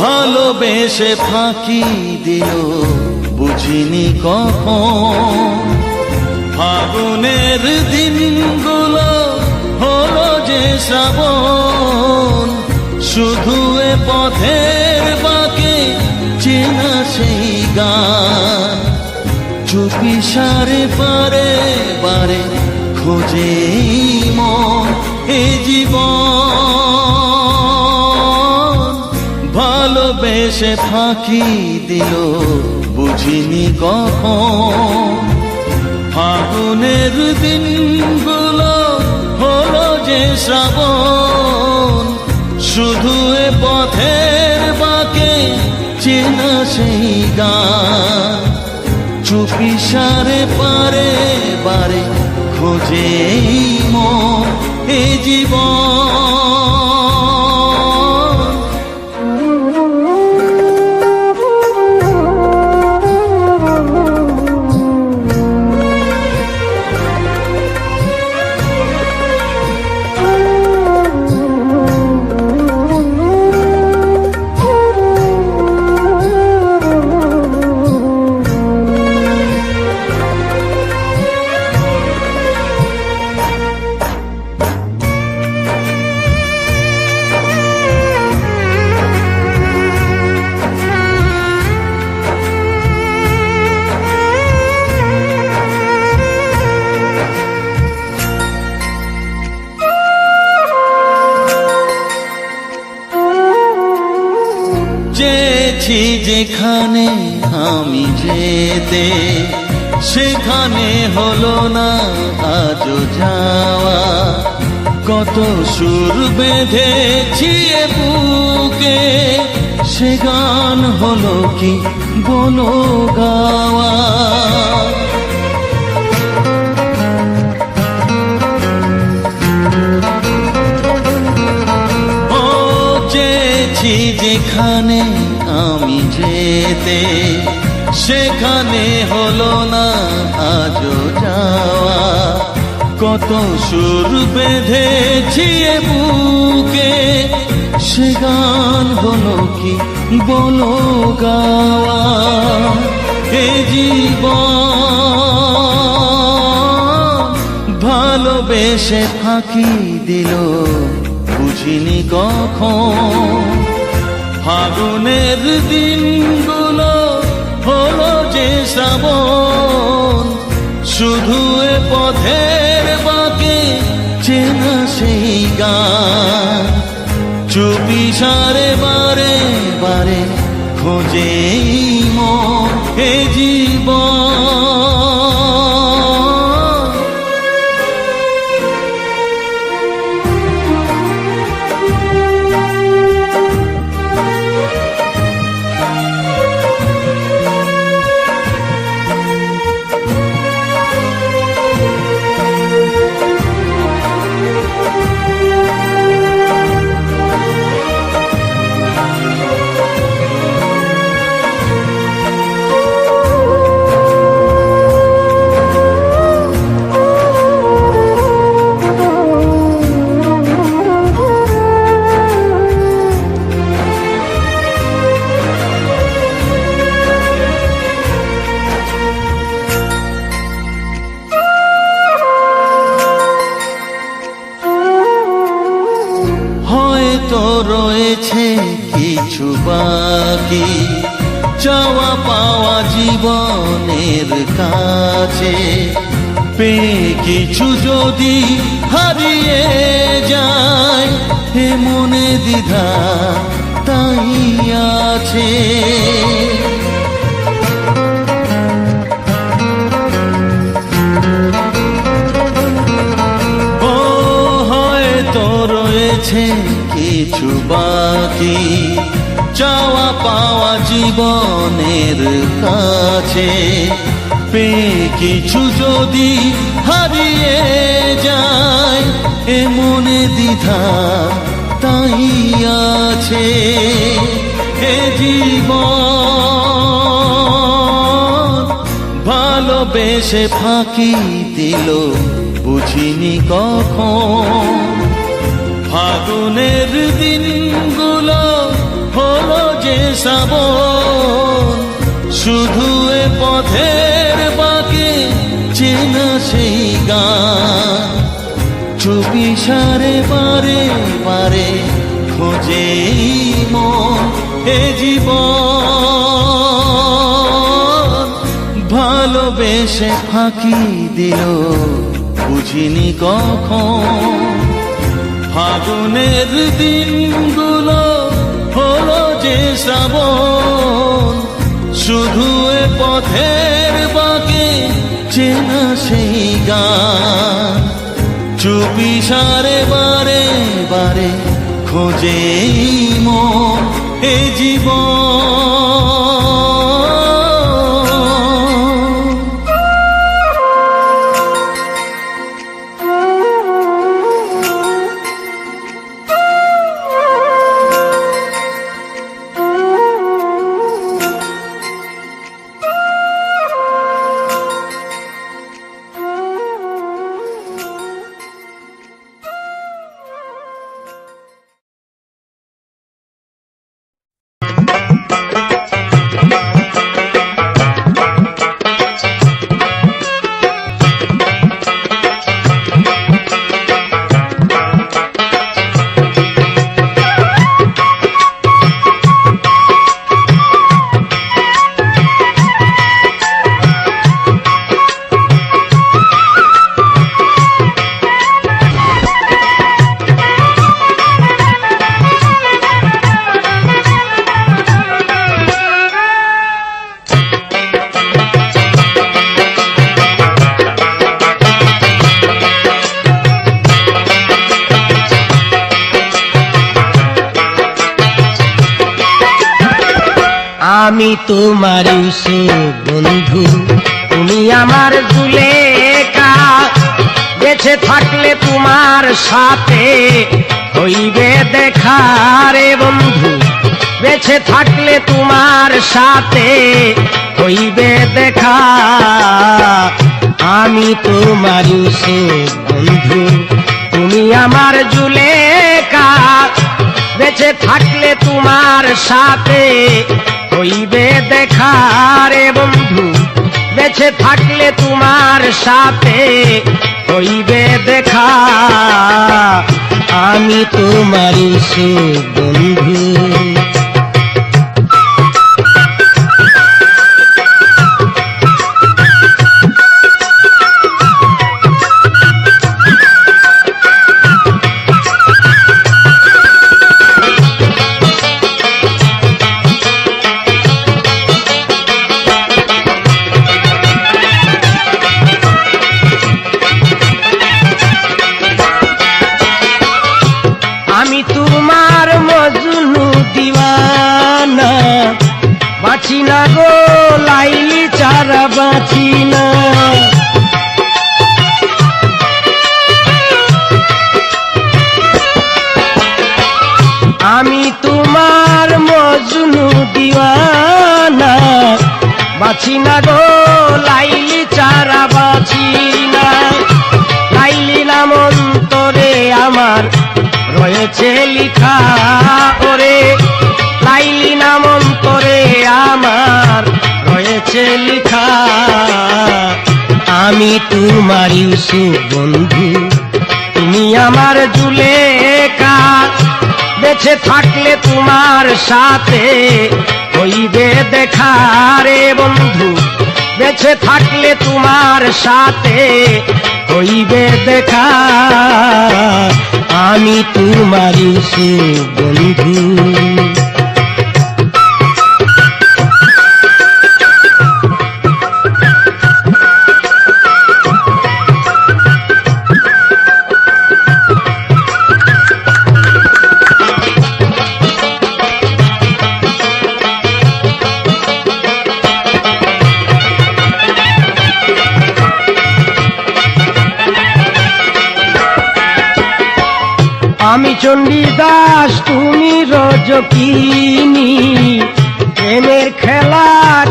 ভালোবেসে ফাঁকি দিল বুঝিনি কখন। ফাগুনের দিনগুলো হলো যে শ্রাবণ, শুধু এ পথের বাকে চেনা সেই গান। চুপি সারে পারে বারে খোঁজে মন, এ জীবন ভালোবেসে ফাঁকি দিল, বুঝিনি কখন। ফাগুনের দিনগুলো হলো যে শ্রাবণ, শুধু এ পথের বাকে চেনা সেই গান। চুপি সারে পারে বারে খোঁজে মন, এ জীবন। যেখানে আমি যেতে, সেখানে হলো না আজও যাওয়া। কত সুর বেঁধেছি বুকে, সে গান হলো কি বলো গাওয়া? যেখানে আমি যেতে, সেখানে হলো না আজও যাওয়া। কত সুর বেঁধেছি বুকে, সে গান হলো কি বলো গাওয়া? এ ভালোবেসে ফাঁকি দিল, বুঝিনি কখন। ফাগুনের দিনগুলো হলো যে শ্রাবণ শুধু এ পথের বাকে চেনা সেই গান। চুপি সারে বারে বারে খোঁজে তাই আছে। ও, হয়তো রয়েছে কিছু বাকি, চাওয়া পাওয়া জীবনের কাছে। পেয়ে কিছু যদি হারিয়ে যায়, এ দ্বিধা তাই আছে এ জীবন। ভালোবেসে ফাঁকি দিল, বুঝিনি কখন। ফাগুনের দিনগুলো হলো যে শ্রাবণ। শুধু এ পথের বাকে চেনা সেই গান। চুপি সারে বারে এ জীবন, ভালোবেসে ফাঁকি দিল, বুঝিনি কখন। ফাগুনের দিনগুলো হলো যে শ্রাবণ, শুধু এ পথের বাকে চেনা সেই গান। চুপি সারে বারে বারে খোঁজে মন। এ জীবন। তোমার ইউসুফ বন্ধু, তুমি আমার জুলেখা বেঁচে থাকলে তোমার সাথে হইবে দেখা রে বন্ধু। বেঁচে থাকলে তোমার সাথে হইবে দেখা। আমি তোমার ইউসুফ বন্ধু, তুমি আমার জুলেখা বেঁচে থাকলে তোমার সাথে হইবে দেখা রে বন্ধু বেঁচে থাকলে তোমার সাথে হইবে দেখা। আমি তোমারই সে বন্ধু। আমি তোমার মজনু দিওয়ানা। বাঁচি না গো, লাইলি চারা বাঁচি না। লাইলি নাম অন্তরে আমার, রয়েছে লিখা ওরে। লাইলি নাম অন্তরে আমার, রয়েছে লিখা। আমি তোমার ইউসুফ বন্ধু তুমি আমার জুলেখা বেঁচে থাকলে তোমার সাথে। হইবে দেখা রে বন্ধু, বেঁচে থাকলে তোমার সাথে। হইবে দেখা, আমি তোমারই সে বন্ধু। রজকিনী প্রেমের খেলা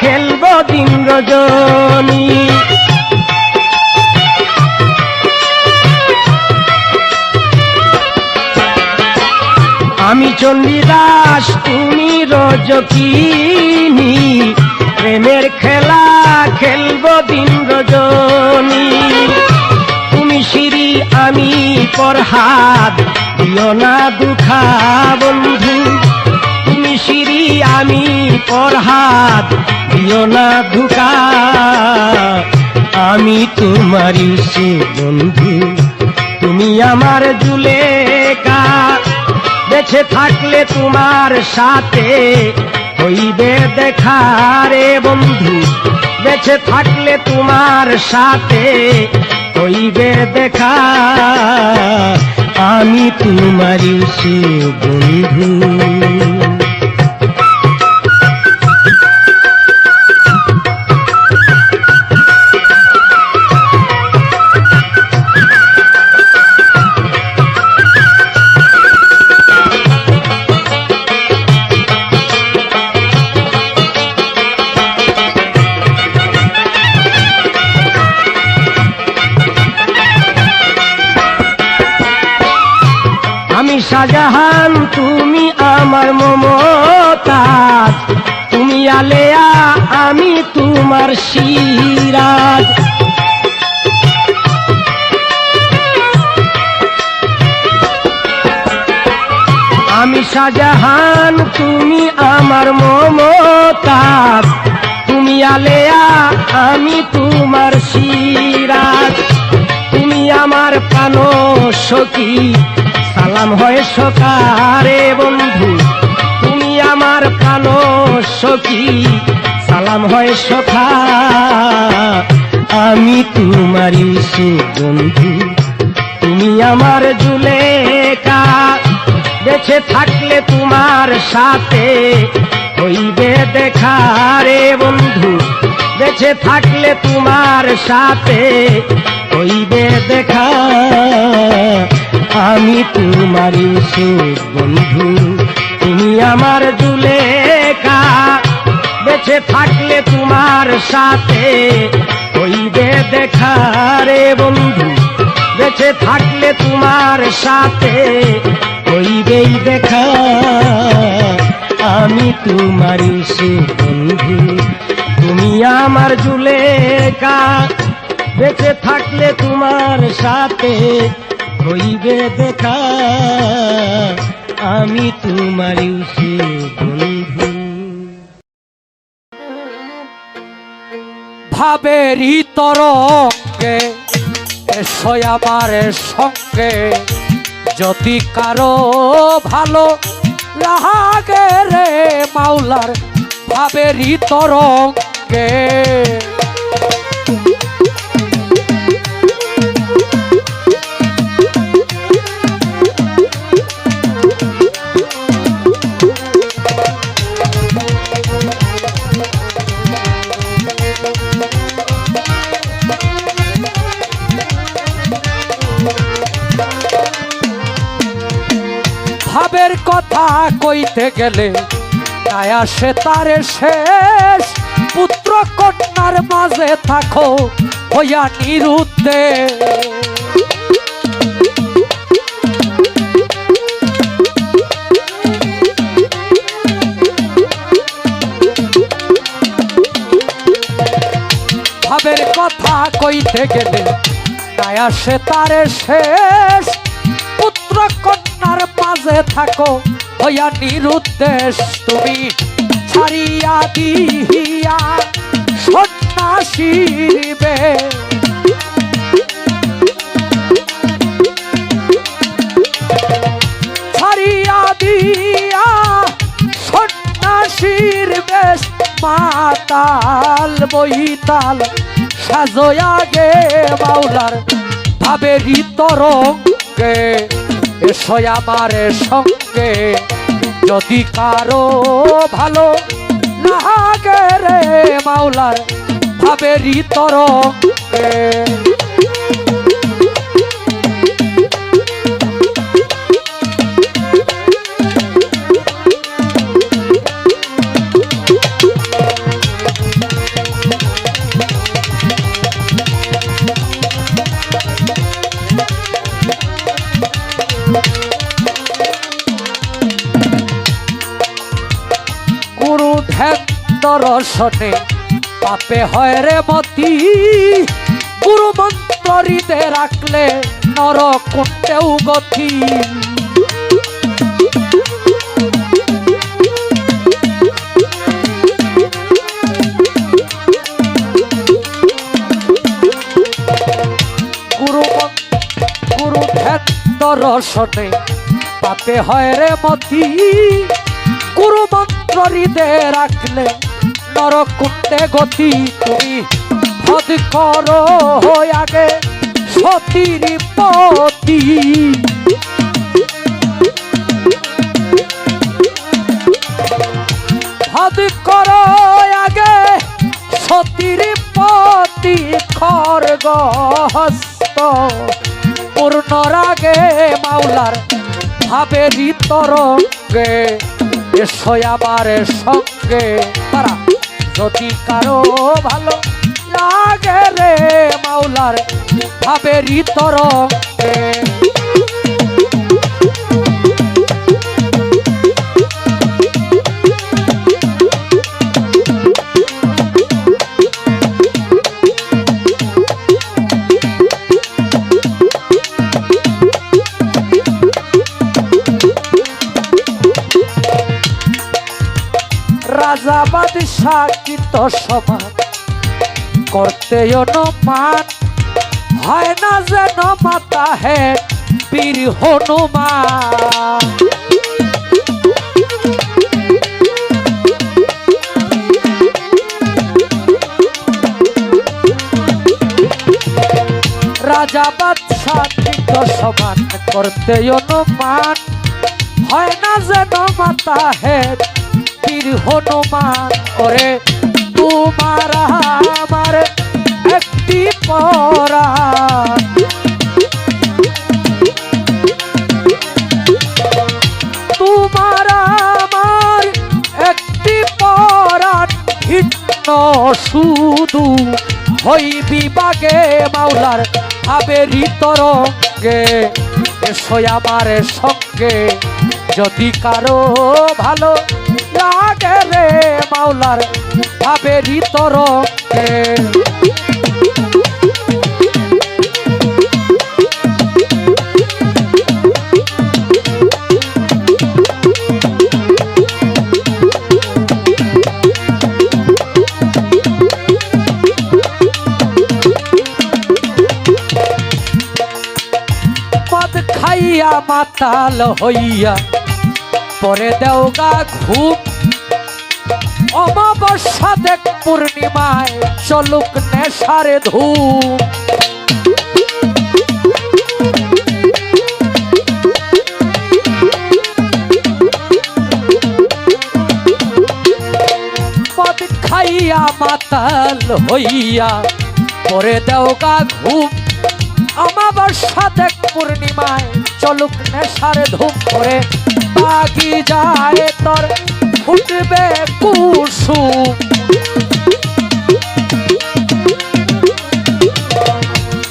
খেলব দিন রজনী। আমি চণ্ডীদাস তুমি রজকিনী, প্রেমের খেলা খেলব দিন রজনী। তুমি সিঁড়ি, আমি পরহাত দিও না দুখা বন্ধু। তুমি সিঁড়ি, আমি পরহাত। দিও না দুখা। আমি তোমারই সে বন্ধু। তুমি আমার জুলেকা বেছে থাকলে তোমার সাথে হইবে দেখা রে বন্ধু। বেছে থাকলে তোমার সাথে হইবে দেখা। আমি তোমারই সে বন্ধু। শাহজাহান, তুমি আমার মমতাজ। তুমি আলেয়া, আমি তোমার সিরাজ। আমি শাহজাহান, তুমি আমার মমতাজ। তুমি আলেয়া, আমি তোমার সিরাজ। তুমি আমার প্রাণ সখী সালাম হয় সকারে বন্ধু, তুমি আমার প্রাণ সখী। সালাম হয় সখা, আমি তোমারই সুবন্ধু তুমি আমার জুলেকা বেঁচে থাকলে তোমার সাথে হইবে দেখা রে বন্ধু। বেঁচে থাকলে তোমার সাথে হইবে দেখা আমি তোমারই বন্ধু। তুমি আমার জুলেকা বেঁচে থাকলে তোমার সাথে হইবে দেখা রে বন্ধু। বেঁচে থাকলে তোমার সাথে হইবেই দেখা। আমি তোমারই বন্ধু। তুমি আমার জুলেকা বেঁচে থাকলে তোমার সাথে হইবে দেখা, আমি তোমারই বন্ধু। ভাবেরই তরঙ্গে এসো আমার সঙ্গে। যদি কারও ভালো লাগে রে মাওলার ভাবেরই তরঙ্গে ভাবের কথা কইতে গেলে তাই আসে তারে শেষ। পুত্র কন্যার মাঝে থাকো হইয়া নিরুদ্ধে ভাবের কথা কইতে গেলে তাই আসে তারে শেষ। পুত্র কন্যার মাঝে থাকো। হইয়া নিরুদ্দেশ তুমি ছাড়িয়া দিহিয়া সন্ন্যাসীবে ছাড়িয়া দিয়া সন্ন্যাসীর বেশ মাতাল বইতাল সাজয়া গে মাওলার ভাবেরই তরঙ্গে। এসো আমার সঙ্গে। যদি কারও ভালো লাগে মাওলার ভাবেরই তরঙ্গে। দর্শনে পাপে হয় রে মতি। গুরু মন্ত্রিতে রাখলে নর কুণ্ডেও গতি দর্শনে পাপে হয় রে মতি। গুরু মন্ত্র হৃদে রাখলে নরকুণ্ডে গতি তুমি হদ করো আগে সতীর পতি। হদ করো আগে সতীর পতি। খর্গ হস্ত পূর্ণ রাগে মাওলার ভাবের তরঙ্গে এসো আমার সঙ্গে। তারা যদি কারও ভালো লাগে রে মাওলার ভাবের তরঙ্গে। কীর্ত সমান করতে অনুমান, হয় না যেন মাতা হে বীর হনুমান। রাজা বাদশাহ সমান করতে অনুমান, হয় না যেন মাতা হে বীর হনুমান ওরে তোমার আমার একটি পরা তোমার আমার একটি পরাণ ভিন্ন শুধু হই বিভাগে, মাওলার ভাবেরই তরঙ্গে। এসো আমার সঙ্গে, যদি কারও ভালো লাগে রে মাওলার ভাবেরই মদ খাইয়া মাতাল হইয়া পরে দেওগা ঘুম অমাবস্যা দেখ পূর্ণিমায় চলুক নেশারে মদ খাইয়া মাতাল হইয়া পরে দেওগা ঘুম। আমাবস্যা দেখ পূর্ণিমায় চলুক নেশার ধূম করে বাগি যায় তোর ফুটবে কুসুম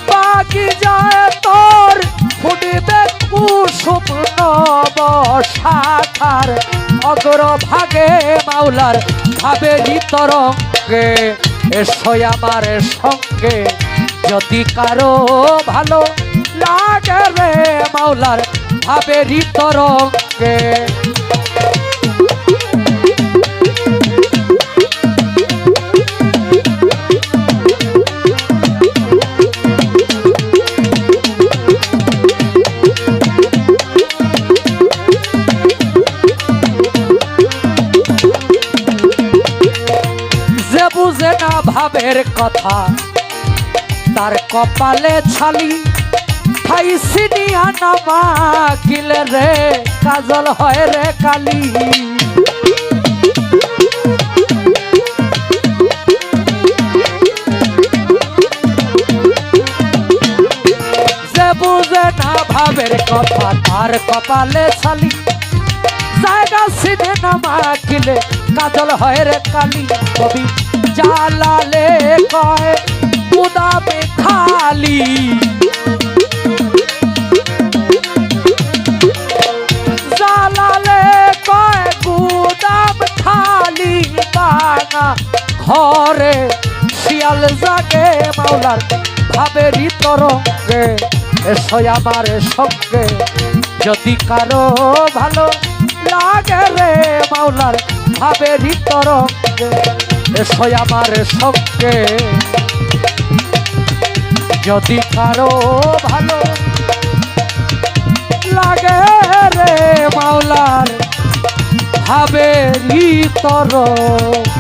বাগি যায় তোর, ফুটবে কুসুম নব শাখার অগ্র ভাগে মাওলার ভাবে তরঙ্গে এসো আমার সঙ্গে। যদি কারও ভালো লাগে রে মাওলার ভাবে তরঙ্গে না ভাবের কথা। তার কপালে ছালি সিনিয়া নামা কিলে রে, কাজল হয় রে কালি। বুঝে না ভাবের কথা, তার কপালে ছালি, জায়গা সিনে না মাখিলে, কাজল হয় রে কালি। কবি জালালে কয় উদামে খালি জালালে কয় গুদাম খালি বাঙা ঘরে। শিয়াল জাগে মাওলার ভাবেরই তরঙ্গে, এসো আমার সঙ্গে। যদি কারও ভালো লাগে রে মাওলার ভাবেরই তরঙ্গে এসো আমার সঙ্গে। যদি কারও ভালো লাগে রে মাওলার ভাবেরই তরঙ্গে